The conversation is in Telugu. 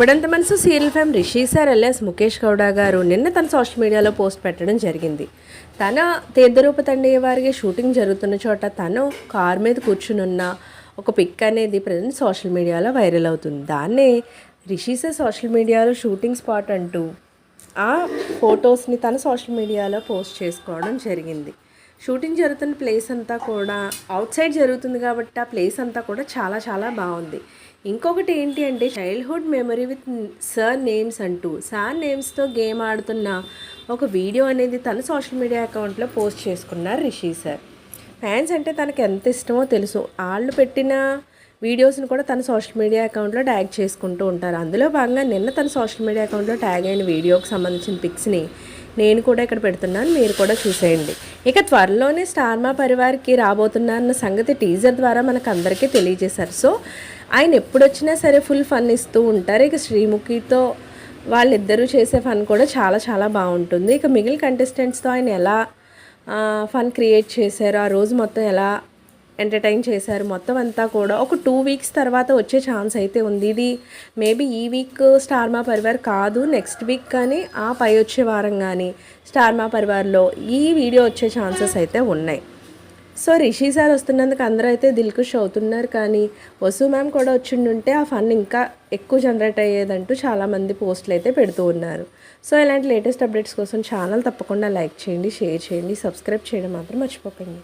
ఇప్పుడంత మనసు serial fame Rishi sir L S Mukesh Gowda garu నిన్న తన సోషల్ మీడియాలో పోస్ట్ పెట్టడం జరిగింది. తన తీర్థరూప తండ్రి వారికి షూటింగ్ జరుగుతున్న చోట తను కార్ మీద కూర్చునున్న ఒక పిక్ అనేది ప్రజెంట్ సోషల్ మీడియాలో వైరల్ అవుతుంది. దాన్నే రిషి సార్ సోషల్ మీడియాలో షూటింగ్ స్పాట్ అంటూ ఆ ఫొటోస్ని తన సోషల్ మీడియాలో పోస్ట్ చేసుకోవడం జరిగింది. షూటింగ్ జరుగుతున్న ప్లేస్ అంతా కూడా అవుట్ సైడ్ జరుగుతుంది కాబట్టి ఆ ప్లేస్ అంతా కూడా చాలా చాలా బాగుంది. ఇంకొకటి ఏంటి అంటే childhood memory with sir names అంటూ సార్ నేమ్స్తో గేమ్ ఆడుతున్న ఒక వీడియో అనేది తన సోషల్ మీడియా అకౌంట్లో పోస్ట్ చేసుకున్నారు రిషి సార్ ఫ్యాన్స్ అంటే తనకు ఎంత ఇష్టమో తెలుసు. వాళ్ళు పెట్టిన వీడియోస్ని కూడా తన సోషల్ మీడియా అకౌంట్లో ట్యాగ్ చేసుకుంటూ ఉంటారు. అందులో భాగంగా నిన్న తన సోషల్ మీడియా అకౌంట్లో ట్యాగ్ అయిన వీడియోకి సంబంధించిన పిక్స్ని నేను కూడా ఇక్కడ పెడుతున్నాను మీరు కూడా చూసేయండి. ఇక త్వరలోనే స్టార్మా పరివారికి పరివార్కి రాబోతున్నారన్న సంగతి టీజర్ ద్వారా మనకు అందరికీ తెలియజేశారు. సో ఆయన ఎప్పుడు వచ్చినా సరే ఫుల్ ఫన్ ఇస్తూ ఉంటారు. ఇక శ్రీముఖితో వాళ్ళిద్దరూ చేసే ఫన్ కూడా చాలా చాలా బాగుంటుంది. ఇక మిగిలిన కంటెస్టెంట్స్తో ఆయన ఎలా ఫన్ క్రియేట్ చేశారు? ఆ రోజు మొత్తం ఎలా ఎంటర్టైన్ చేశారు. మొత్తం అంతా కూడా ఒక టూ వీక్స్ తర్వాత వచ్చే ఛాన్స్ అయితే ఉంది. ఇది మేబీ ఈ వీక్ స్టార్ మా పరివార్ కాదు నెక్స్ట్ వీక్ కానీ ఆ పై వచ్చే వారం కానీ స్టార్ మా పరివార్లో ఈ వీడియో వచ్చే ఛాన్సెస్ అయితే ఉన్నాయి. సో రిషి సార్ వస్తున్నందుకు అందరూ అయితే దిల్కుష్ అవుతున్నారు. కానీ వసు మ్యామ్ కూడా వచ్చిండుంటే ఆ ఫన్ ఇంకా ఎక్కువ జనరేట్ అయ్యేదంటూ చాలామంది పోస్టులు అయితే పెడుతూ ఉన్నారు. సో ఇలాంటి లేటెస్ట్ అప్డేట్స్ కోసం ఛానల్ తప్పకుండా లైక్ చేయండి షేర్ చేయండి సబ్స్క్రైబ్ చేయడం మాత్రం మర్చిపోకండి.